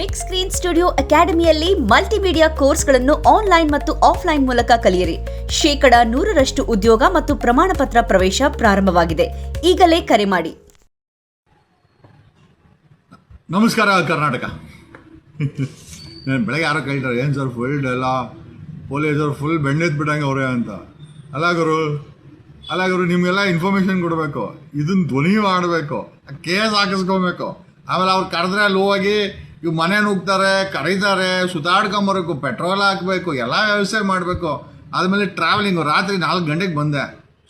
Big screen studio ಅಕಾಡೆಮಿಯಲ್ಲಿ multimedia ಕೋರ್ಸ್ಗಳನ್ನು online ಮತ್ತು ಆಫ್ಲೈನ್ ಮೂಲಕ ಕಲಿಯಿರಿ. ಶೇಕಡ ನೂರರಷ್ಟು ಉದ್ಯೋಗ ಮತ್ತು ಪ್ರಮಾಣ ಪತ್ರ ಪ್ರವೇಶ ಪ್ರಾರಂಭವಾಗಿದೆ. ಈಗಲೇ ಕರೆ ಮಾಡಿ. ನಮಸ್ಕಾರ, ಕರ್ನಾಟಕ. ಬೆಳಗ್ಗೆ ಯಾರೋ ಕೇಳ್ತಾರೆ, ಏನು ಸರ್ ಫುಲ್ ಎಲ್ಲ ಪೊಲೀಸರು ಫುಲ್ ಬೆಣ್ಣೆತ್ ಬಿಟ್ಟಂಗೆ ಅವರೇ ಅಂತ. ಅಲ್ಲ ಗುರು ಅಲ್ಲ ಗುರು, ನಿಮಗೆಲ್ಲ ಇನ್ಫಾರ್ಮೇಷನ್ ಕೊಡಬೇಕು. ಇದನ್ನ ಧ್ವನಿ ಮಾಡಬೇಕು. ಕೇಸ್ ಹಾಕಿಸ್ಕೋಬೇಕು. ಆಮೇಲೆ ಅವ್ರು ಕರೆದ್ರೆ ಅಲ್ಲಿ ಹೋಗಿ ಇವ್ ಮನೆ ನುಗ್ತಾರೆ ಕರೀತಾರೆ ಸುತ್ತಾಡ್ಕೊಂಬರ್ಬೇಕು ಪೆಟ್ರೋಲ್ ಹಾಕಬೇಕು, ಎಲ್ಲ ವ್ಯವಸ್ಥೆ ಮಾಡಬೇಕು. ಆದಮೇಲೆ ಟ್ರಾವೆಲಿಂಗು ರಾತ್ರಿ ನಾಲ್ಕು ಗಂಟೆಗೆ ಬಂದೆ.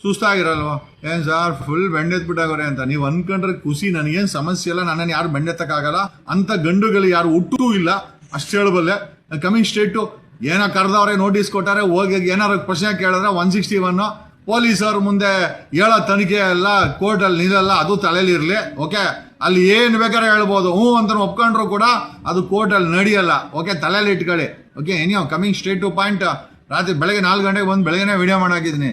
ಸುಸ್ತಾಗಿರಲ್ವ? ಏನು ಸರ್ ಫುಲ್ ಬೆಂಡೆತ್ಬಿಟ್ಟಾಗವ್ರೆ ಅಂತ. ನೀವು ಅನ್ಕೊಂಡ್ರೆ ಖುಷಿ, ನನಗೇನು ಸಮಸ್ಯೆ ಇಲ್ಲ ನನ್ನನ್ನು ಯಾರು ಬೆಂಡೆತ್ತಕ್ಕಾಗಲ್ಲ ಅಂತ ಗಂಡುಗಳು ಯಾರು ಹುಟ್ಟೂ ಇಲ್ಲ. ಅಷ್ಟು ಹೇಳಬಲ್ಲೆ. ಕಮಿಂಗ್ ಸ್ಟೇಟು ಏನೋ ಕರೆದವ್ರೆ ನೋಟಿಸ್ ಕೊಟ್ಟಾರೆ, ಹೋಗಿ ಏನಾರು ಪ್ರಶ್ನೆ ಕೇಳಿದ್ರೆ ಒನ್ ಸಿಕ್ಸ್ಟಿ ಒನ್ನು ಪೊಲೀಸರು ಮುಂದೆ ಹೇಳೋ ತನಿಖೆ ಎಲ್ಲ ಕೋರ್ಟಲ್ಲಿ ನಿಲ್ಲಲ್ಲ, ಅದು ತಲೆಯಲ್ಲಿ ಇರಲಿ. ಓಕೆ ಅಲ್ಲಿ ಏನು ಬೇಕಾದ್ರೆ ಹೇಳ್ಬೋದು. ಹ್ಞೂ ಅಂತ ಒಪ್ಕೊಂಡ್ರು ಕೂಡ ಅದು ಕೋರ್ಟಲ್ಲಿ ನಡೆಯಲ್ಲ. ಓಕೆ ತಲೆಯಲ್ಲಿ ಇಟ್ಕೊಳ್ಳಿ. Okay anyway coming straight to point ರಾತ್ರಿ ಬೆಳಗ್ಗೆ ನಾಲ್ಕು ಗಂಟೆಗೆ ಬಂದು ಬೆಳಗ್ಗೆನೇ ವಿಡಿಯೋ ಮಾಡಾಕಿದ್ದೀನಿ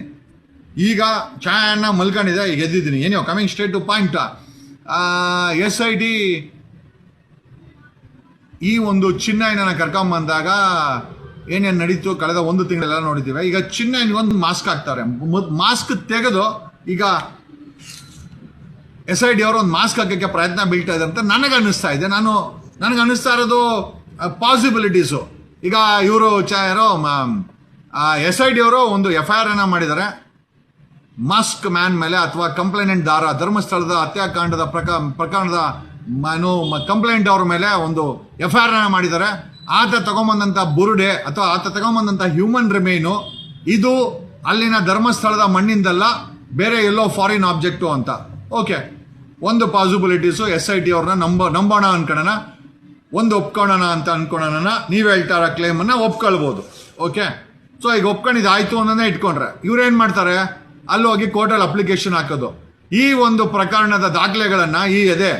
ಈಗ ಚಾಯನ್ನ ಮಲ್ಕೊಂಡಿದೆ ಈಗ ಎದ್ದಿದ್ದೀನಿ. ಏನೋ coming straight to point S I T ಈ ಒಂದು ಚಿನ್ನಯ್ಯನ ಕರ್ಕೊಂಬಂದಾಗ ಏನೇನು ನಡೀತು ಕಳೆದ ಒಂದು ತಿಂಗಳೆಲ್ಲ ನೋಡಿದ್ದೀವಿ. ಈಗ ಚಿನ್ನಯ್ಯನಿಗೊಂದು ಮಾಸ್ಕ್ ಹಾಕ್ತಾರೆ. ಮಾಸ್ಕ್ ತೆಗೆದು ಈಗ ಎಸ್ ಐ ಡಿ ಅವರು ಒಂದು ಮಾಸ್ಕ್ ಹಾಕೋಕ್ಕೆ ಪ್ರಯತ್ನ ಬೀಳ್ತಾ ಇದೆ ಅಂತ ನನಗೆ ಅನ್ನಿಸ್ತಾ ಇದೆ. ನಾನು ನನಗೆ ಅನ್ನಿಸ್ತಾ ಇರೋದು ಪಾಸಿಬಿಲಿಟೀಸು ಈಗ ಇವರು ಚ, ಯಾರೋ ಎಸ್ ಐ ಡಿ ಅವರು ಒಂದು ಎಫ್ ಐ ಆರ್ ಅನ್ನ ಮಾಡಿದ್ದಾರೆ. ಮಾಸ್ಕ್ ಮ್ಯಾನ್ ಮೇಲೆ ಅಥವಾ ಕಂಪ್ಲೇನೆಂಟ್ ದಾರ, ಧರ್ಮಸ್ಥಳದ ಹತ್ಯಾಕಾಂಡದ ಪ್ರಕ, ಪ್ರಕರಣದ ಏನು ಕಂಪ್ಲೇಂಟ್ ಅವ್ರ ಮೇಲೆ ಒಂದು ಎಫ್ ಐ ಆರ್ ಮಾಡಿದ್ದಾರೆ. ಆತ ತಗೊಂಬಂದಂಥ ಬುರುಡೆ ಅಥವಾ ಆತ ತಗೊಂಬಂದಂಥ ಹ್ಯೂಮನ್ ರಿಮೈನು ಇದು ಅಲ್ಲಿನ ಧರ್ಮಸ್ಥಳದ ಮಣ್ಣಿಂದಲ್ಲ, ಬೇರೆ ಎಲ್ಲೋ ಫಾರಿನ್ ಆಬ್ಜೆಕ್ಟು ಅಂತ. ಓಕೆ ಒಂದು ಪಾಸಿಬಿಲಿಟೀಸು ಎಸ್ ಐ ಟಿ ಅವ್ರನ್ನ ನಂಬ, ನಂಬೋಣ ಅನ್ಕೊಳ್ಳೋಣ ಒಂದು ಒಪ್ಕೊಳ್ಳೋಣ ಅಂತ ಅನ್ಕೊಳ್ಳೋಣ ನೀವು ಹೇಳ್ತಾರ ಇರೋ ಕ್ಲೇಮನ್ನು ಒಪ್ಕೊಳ್ಬೋದು ಓಕೆ ಸೊ ಈಗ ಒಪ್ಕೊಂಡಿದ್ದಾಯ್ತು ಅನ್ನೋದೇ ಇಟ್ಕೊಂಡ್ರೆ ಇವ್ರೇನ್ ಮಾಡ್ತಾರೆ? ಅಲ್ಲಿ ಹೋಗಿ ಕೋರ್ಟಲ್ಲಿ ಅಪ್ಲಿಕೇಶನ್ ಹಾಕೋದು. ಈ ಒಂದು ಪ್ರಕರಣದ ದಾಖಲೆಗಳನ್ನು ಈ ಅದೇ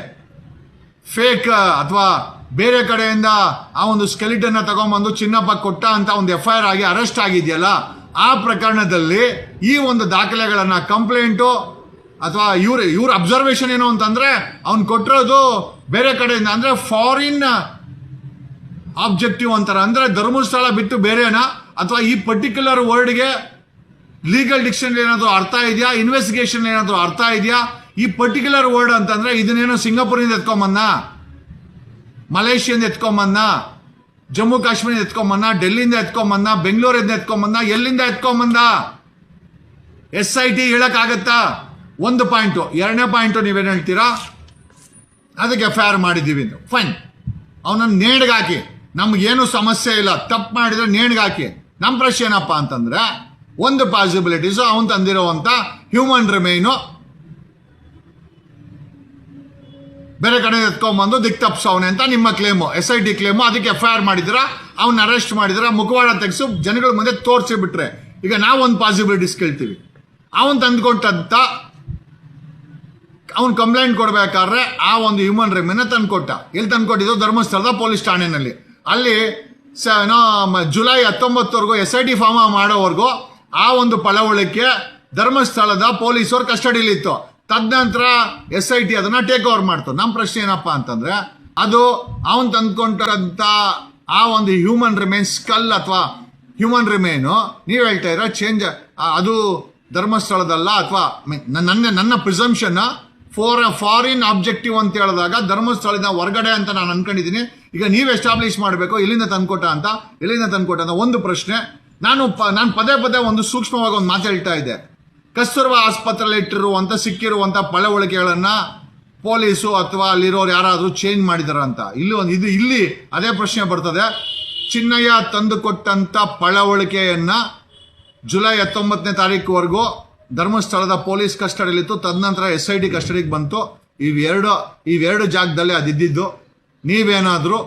ಫೇಕ್ ಅಥವಾ ಬೇರೆ ಕಡೆಯಿಂದ ಆ ಒಂದು ಸ್ಕೆಲಿಟನ್ನ ತಗೊಂಬಂದು ಚಿನ್ನಪ್ಪ ಕೊಟ್ಟ ಅಂತ ಒಂದು ಎಫ್ ಐ ಆರ್ ಆಗಿ ಅರೆಸ್ಟ್ ಆಗಿದೆಯಲ್ಲ, ಆ ಪ್ರಕರಣದಲ್ಲಿ ಈ ಒಂದು ದಾಖಲೆಗಳನ್ನು ಕಂಪ್ಲೇಂಟು ಅಥವಾ ಇವ್ರ ಇವ್ರ ಅಬ್ಸರ್ವೇಷನ್ ಏನು ಅಂತಂದ್ರೆ, ಅವ್ನು ಕೊಟ್ಟಿರೋದು ಬೇರೆ ಕಡೆಯಿಂದ, ಅಂದ್ರೆ ಫಾರಿನ್ ಆಬ್ಜೆಕ್ಟಿವ್ ಅಂತಾರೆ. ಅಂದ್ರೆ ಧರ್ಮಸ್ಥಳ ಬಿಟ್ಟು ಬೇರೆನಾ? ಅಥವಾ ಈ ಪರ್ಟಿಕ್ಯುಲರ್ ವರ್ಡ್ಗೆ ಲೀಗಲ್ ಡಿಕ್ಷನರಿ ಏನಾದರೂ ಅರ್ಥ ಇದೆಯಾ? ಇನ್ವೆಸ್ಟಿಗೇಷನ್ ಏನಾದರೂ ಅರ್ಥ ಇದೆಯಾ? ಈ ಪರ್ಟಿಕ್ಯುಲರ್ ವರ್ಡ್ ಅಂತಂದ್ರೆ ಇದನ್ನೇನೋ ಸಿಂಗಾಪುರಿಂದ ಎತ್ಕೊಂಬನ್ನ ಮಲೇಷಿಯಿಂದ ಎತ್ಕೊಂಬನ್ನ ಜಮ್ಮು ಕಾಶ್ಮೀರಿಂದ ಎತ್ಕೊಂಬನ್ನ ಡೆಲ್ಲಿಯಿಂದ ಎತ್ಕೊಂಬನ್ನ ಬೆಂಗಳೂರಿಂದ ಎತ್ಕೊಂಬನ್ನ ಎಲ್ಲಿಂದ ಎತ್ಕೊಂಬಂದ ಎಸ್ ಐ ಟಿ ಹೇಳಕ್ಕಾಗತ್ತಾ? ಒಂದು ಪಾಯಿಂಟು ಎರಡನೇ ಪಾಯಿಂಟು ನೀವೇನು ಹೇಳ್ತೀರಾ? ಅದಕ್ಕೆ ಎಫ್ ಐ ಆರ್ ಮಾಡಿದ್ದೀವಿ ಅಂತ. ಫೈನ್ ಅವನನ್ನು ನೇಣಿಗಾಕಿ. ನಮಗೇನು ಸಮಸ್ಯೆ ಇಲ್ಲ. ತಪ್ಪು ಮಾಡಿದರೆ ನೇಣಿಗಾಕಿ. ನಮ್ಮ ಪ್ರಶ್ನೆ ಏನಪ್ಪ ಅಂತಂದರೆ, ಒಂದು ಪಾಸಿಬಿಲಿಟೀಸು ಅವನು ತಂದಿರುವಂತ ಹ್ಯೂಮನ್ ರಿಮೈನು ಬೇರೆ ಕಡೆ ಎತ್ಕೊಂಬಂದು ದಿಕ್ ತಪ್ಸವನೆ ಅಂತ ನಿಮ್ಮ claim S I T claim ಅದಕ್ಕೆ ಎಫ್ ಐ ಆರ್ ಮಾಡಿದಿರ ಅವ್ನ ಅರೆಸ್ಟ್ ಮಾಡಿದಿರ ಮುಖವಾಡ ತೆಗೆಸು, ಜನಗಳ ಮುಂದೆ ತೋರಿಸಿ ಬಿಟ್ರೆ. ಈಗ ನಾವು ಒಂದು ಪಾಸಿಬಿಲಿಟೀಸ್ ಕೇಳ್ತೀವಿ. ಅವನು ತಂದ್ಕೊಟ್ಟಂತ ಅವ್ನು ಕಂಪ್ಲೇಂಟ್ ಕೊಡಬೇಕಾದ್ರೆ ಆ ಒಂದು ಹ್ಯೂಮನ್ ರೆಮಿನ ತಂದುಕೊಟ್ಟ ಎಲ್ಲಿ ತಂದ್ಕೊಟ್ಟಿದ್ದು ಧರ್ಮಸ್ಥಳದ ಪೊಲೀಸ್ ಠಾಣೆನಲ್ಲಿ. ಅಲ್ಲಿ ಸ, ಏನೋ ಜುಲೈ ಹತ್ತೊಂಬತ್ತವರೆಗೂ ಎಸ್ ಐ ಟಿ ಫಾರ್ಮ ಮಾಡೋವರೆಗೂ ಆ ಒಂದು ಪಳವಳಿಕೆ ಧರ್ಮಸ್ಥಳದ ಪೊಲೀಸರು ಕಸ್ಟಡಿಲಿತ್ತು ತದನಂತರ ಎಸ್ ಐ ಟಿ ಅದನ್ನ ಟೇಕ್ ಓವರ್ ಮಾಡ್ತು. ನಮ್ಮ ಪ್ರಶ್ನೆ ಏನಪ್ಪ ಅಂತಂದ್ರೆ, ಅದು ಅವನ್ ತಂದ್ಕೊಂಡಂತ ಆ ಒಂದು ಹ್ಯೂಮನ್ ರಿಮೇನ್ ಸ್ಕಲ್ ಅಥವಾ ಹ್ಯೂಮನ್ ರಿಮೇನ್ ನೀವು ಹೇಳ್ತಾ ಇರೋ ಚೇಂಜ್ ಅದು ಧರ್ಮಸ್ಥಳದಲ್ಲ ಅಥವಾ ನನ್ನ ನನ್ನ ಪ್ರಿಸಂಪ್ಷನ್ ಫಾರ್ ಫಾರಿನ್ ಆಬ್ಜೆಕ್ಟಿವ್ ಅಂತ ಹೇಳಿದಾಗ ಧರ್ಮಸ್ಥಳದ ಹೊರಗಡೆ ಅಂತ ನಾನು ಅನ್ಕೊಂಡಿದ್ದೀನಿ ಈಗ ನೀವು ಎಸ್ಟಾಬ್ಲಿಷ್ ಮಾಡಬೇಕು ಎಲ್ಲಿಂದ ತಂದ್ಕೊಟ್ಟ ಅಂತ ಎಲ್ಲಿಂದ ತಂದ್ಕೊಟ್ಟ ಅಂತ ಒಂದು ಪ್ರಶ್ನೆ. ನಾನು ಪ- ನಾನು ಪದೇ ಪದೇ ಒಂದು ಸೂಕ್ಷ್ಮವಾಗಿ ಒಂದು ಮಾತು ಹೇಳ್ತಾ ಇದ್ದೆ. ಕಸ್ತೂರ್ವ ಆಸ್ಪತ್ರೆಯಲ್ಲಿ ಇಟ್ಟಿರುವಂಥ ಸಿಕ್ಕಿರುವಂಥ ಪಳವಳಿಕೆಗಳನ್ನು ಪೊಲೀಸು ಅಥವಾ ಅಲ್ಲಿರೋರು ಯಾರಾದರೂ ಚೇಂಜ್ ಮಾಡಿದಾರ ಅಂತ. ಇಲ್ಲಿ ಒಂದು, ಇದು ಇಲ್ಲಿ ಅದೇ ಪ್ರಶ್ನೆ ಬರ್ತದೆ. ಚಿನ್ನಯ್ಯ ತಂದುಕೊಟ್ಟಂಥ ಪಳವಳಿಕೆಯನ್ನು ಜುಲೈ ಹತ್ತೊಂಬತ್ತನೇ ತಾರೀಕುವರೆಗೂ ಧರ್ಮಸ್ಥಳದ ಪೊಲೀಸ್ ಕಸ್ಟಡಿಯಲ್ಲಿತ್ತು ತದನಂತರ ಎಸ್ ಐ ಟಿ ಕಸ್ಟಡಿಗೆ ಬಂತು ಇವೆರಡು ಇವೆರಡು ಜಾಗದಲ್ಲಿ ಅದಿದ್ದಿದ್ದು. ನೀವೇನಾದರೂ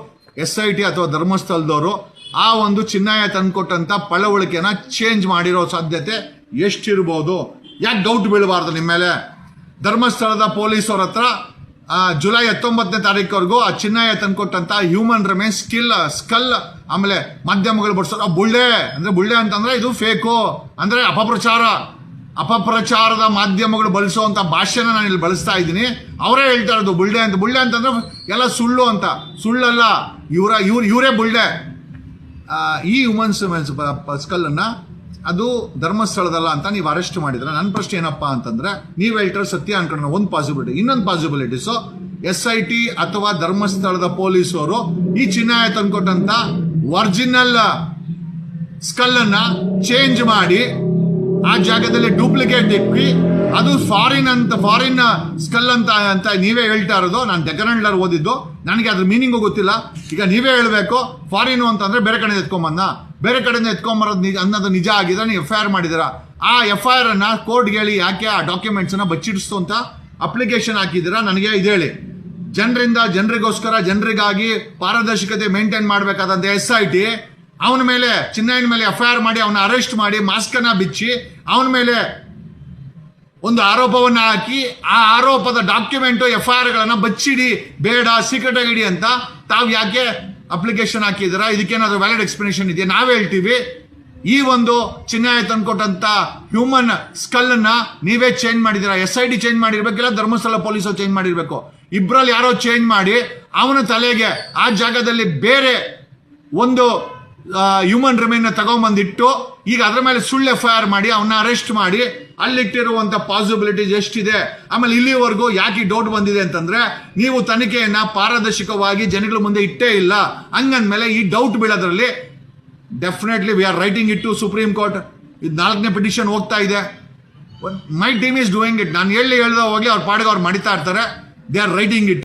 ಎಸ್ ಐ ಟಿ ಅಥವಾ ಧರ್ಮಸ್ಥಳದವರು ಆ ಒಂದು ಚಿನ್ನಾಯ ತಂದುಕೊಟ್ಟಂಥ ಪಳವಳಿಕೆನ ಚೇಂಜ್ ಮಾಡಿರೋ ಸಾಧ್ಯತೆ ಎಷ್ಟಿರ್ಬೋದು? ಯಾಕೆ ಡೌಟ್ ಬೀಳಬಾರ್ದು ನಿಮ್ಮ ಮೇಲೆ? ಧರ್ಮಸ್ಥಳದ ಪೊಲೀಸವ್ರ ಹತ್ರ ಜುಲೈ ಹತ್ತೊಂಬತ್ತನೇ ತಾರೀಕವರೆಗೂ ಆ ಚಿನ್ನಾಯ ತಂದುಕೊಟ್ಟಂಥ ಹ್ಯೂಮನ್ ರಿಮೇನ್ ಸ್ಕಿಲ್ ಸ್ಕಲ್ ಆಮೇಲೆ ಮಾಧ್ಯಮಗಳು ಬಡಿಸೋರು ಬುಳ್ಳೆ, ಅಂದರೆ ಬುಳ್ಳೆ ಅಂತಂದರೆ ಇದು ಫೇಕು ಅಂದರೆ ಅಪಪ್ರಚಾರ. ಅಪಪ್ರಚಾರದ ಮಾಧ್ಯಮಗಳು ಬಳಸುವಂಥ ಭಾಷೆನ ನಾನು ಇಲ್ಲಿ ಬಳಸ್ತಾ ಇದ್ದೀನಿ. ಅವರೇ ಹೇಳ್ತಾ ಇರೋದು ಬುಳ್ಳೆ ಅಂತ. ಬುಳ್ಳೆ ಅಂತಂದ್ರೆ ಎಲ್ಲ ಸುಳ್ಳು ಅಂತ. ಸುಳ್ಳಲ್ಲ. ಇವರ ಇವ್ರು ಇವರೇ ಬುಳ್ಳೆ. ಈ ಈ ಮೆನ್ಸ್ ಸ್ಕಲ್ಲನ್ನು ಅದು ಧರ್ಮಸ್ಥಳದಲ್ಲ ಅಂತ ನೀವು ಅರೆಸ್ಟ್ ಮಾಡಿದ್ರೆ ನನ್ನ ಪ್ರಶ್ನೆ ಏನಪ್ಪ ಅಂತಂದ್ರೆ ನೀವು ಹೇಳ್ತಾರೆ ಸತ್ಯ ಅನ್ಕೊಂಡ್ರೆ ಒಂದು ಪಾಸಿಬಿಲಿಟಿ ಇನ್ನೊಂದು ಪಾಸಿಬಿಲಿಟೀಸು ಎಸ್ ಐ ಟಿ ಅಥವಾ ಧರ್ಮಸ್ಥಳದ ಪೊಲೀಸರು ಈ ಚಿನ್ನಾಯ ತಂದ್ಕೊಟ್ಟಂತ ಒರಿಜಿನಲ್ ಸ್ಕಲ್ ಅನ್ನ ಚೇಂಜ್ ಮಾಡಿ ಆ ಜಾಗದಲ್ಲಿ ಡೂಪ್ಲಿಕೇಟ್ ಇಕ್ಕಿ, ಅದು ಫಾರಿನ್ ಅಂತ ಫಾರಿನ್ ಸ್ಕಲ್ ಅಂತ ಅಂತ ನೀವೇ ಹೇಳ್ತಾ ಇರೋದು. ನಾನು ಡೆಕರೆಂಡ್ಲರ್ ಓದಿದ್ದು. ನನಗೆ ಅದ್ರ ಮೀನಿಂಗು ಗೊತ್ತಿಲ್ಲ. ಈಗ ನೀವೇ ಹೇಳಬೇಕು ಫಾರಿನು ಅಂತಂದ್ರೆ ಬೇರೆ ಕಡೆಯಿಂದ ಎತ್ಕೊಂಬಂದ. ಬೇರೆ ಕಡೆಯಿಂದ ಎತ್ಕೊಂಬರೋದು ನಿಜ, ಅನ್ನೋದು ನಿಜ ಆಗಿದೆ, ನೀವು ಎಫ್ ಐ ಆರ್ ಮಾಡಿದಿರ ಆ ಎಫ್ ಐ ಆರ್ ಅನ್ನ ಕೋರ್ಟ್ಗೆ ಹೇಳಿ ಯಾಕೆ ಆ ಡಾಕ್ಯುಮೆಂಟ್ಸನ್ನು ಬಚ್ಚಿಡಿಸ್ತು ಅಂತ ಅಪ್ಲಿಕೇಶನ್ ಹಾಕಿದ್ದೀರಾ, ನನಗೆ ಇದೇಳಿ ಜನರಿಂದ, ಜನರಿಗೋಸ್ಕರ, ಜನರಿಗಾಗಿ ಪಾರದರ್ಶಕತೆ ಮೇಂಟೈನ್ ಮಾಡಬೇಕಾದಂಥ ಎಸ್ ಐ ಟಿ ಅವನ ಮೇಲೆ ಚಿನ್ನಯ್ಯನ ಮೇಲೆ ಎಫ್ ಐ ಆರ್ ಮಾಡಿ ಅವನ ಅರೆಸ್ಟ್ ಮಾಡಿ ಮಾಸ್ಕ್ ಅನ್ನ ಬಿಚ್ಚಿ, ಅವನ ಮೇಲೆ ಒಂದು ಆರೋಪವನ್ನ ಹಾಕಿ, ಆ ಆರೋಪದ ಡಾಕ್ಯುಮೆಂಟ್ ಎಫ್ ಐ ಆರ್ಗಳನ್ನು ಬಚ್ಚಿಡಿ, ಬೇಡ, ಸೀಕ್ರೆಟ್ ಆಗಿಡಿ ಅಂತ ತಾವು ಯಾಕೆ ಅಪ್ಲಿಕೇಶನ್ ಹಾಕಿದ್ದೀರಾ? ಇದಕ್ಕೇನಾದ್ರೂ ವ್ಯಾಲಿಡ್ ಎಕ್ಸ್ಪ್ಲನೇಷನ್ ಇದೆಯಾ? ನಾವೇ ಹೇಳ್ತೀವಿ, ಈ ಒಂದು ಚಿನ್ನಾಯ ತಂದುಕೊಟ್ಟಂಥ ಹ್ಯೂಮನ್ ಸ್ಕಲ್ ಅನ್ನ ನೀವೇ ಚೇಂಜ್ ಮಾಡಿದಿರಾ ಎಸ್ ಐ ಡಿ ಚೇಂಜ್ ಮಾಡಿರ್ಬೇಕಿಲ್ಲ, ಧರ್ಮಸ್ಥಳ ಪೊಲೀಸರು ಚೇಂಜ್ ಮಾಡಿರಬೇಕು. ಇಬ್ರಲ್ಲಿ ಯಾರೋ ಚೇಂಜ್ ಮಾಡಿ, ಅವನ ತಲೆಗೆ ಆ ಜಾಗದಲ್ಲಿ ಬೇರೆ ಒಂದು ಹ್ಯೂಮನ್ ರಿಮೈನ್ ತಗೊಂಬಂದಿಟ್ಟು, ಈಗ ಅದ್ರ ಮೇಲೆ ಸುಳ್ಳು ಎಫ್ ಆರ್ ಮಾಡಿ ಅವನ್ನ ಅರೆಸ್ಟ್ ಮಾಡಿ, ಅಲ್ಲಿಟ್ಟಿರುವಂತ ಪಾಸಿಬಿಲಿಟೀಸ್ ಎಷ್ಟಿದೆ? ಆಮೇಲೆ ಇಲ್ಲಿವರೆಗೂ ಯಾಕೆ ಈ ಡೌಟ್ ಬಂದಿದೆ ಅಂತಂದ್ರೆ, ನೀವು ತನಿಖೆಯನ್ನು ಪಾರದರ್ಶಕವಾಗಿ ಜನಗಳ ಮುಂದೆ ಇಟ್ಟೇ ಇಲ್ಲ. ಹಂಗಂದ್ಮೇಲೆ ಈ doubt ಬೀಳೋದ್ರಲ್ಲಿ definitely we are writing it to Supreme Court ಇದು ನಾಲ್ಕನೇ ಪಿಟಿಷನ್ ಹೋಗ್ತಾ ಇದೆ. My team is doing it ನಾನು ಹೇಳಿ ಹೇಳ್ದ ಹೋಗಿ ಅವ್ರ ಪಾಡಿಗೆ ಅವ್ರು ಮಾಡಿತಾ ಇರ್ತಾರೆ. They are writing it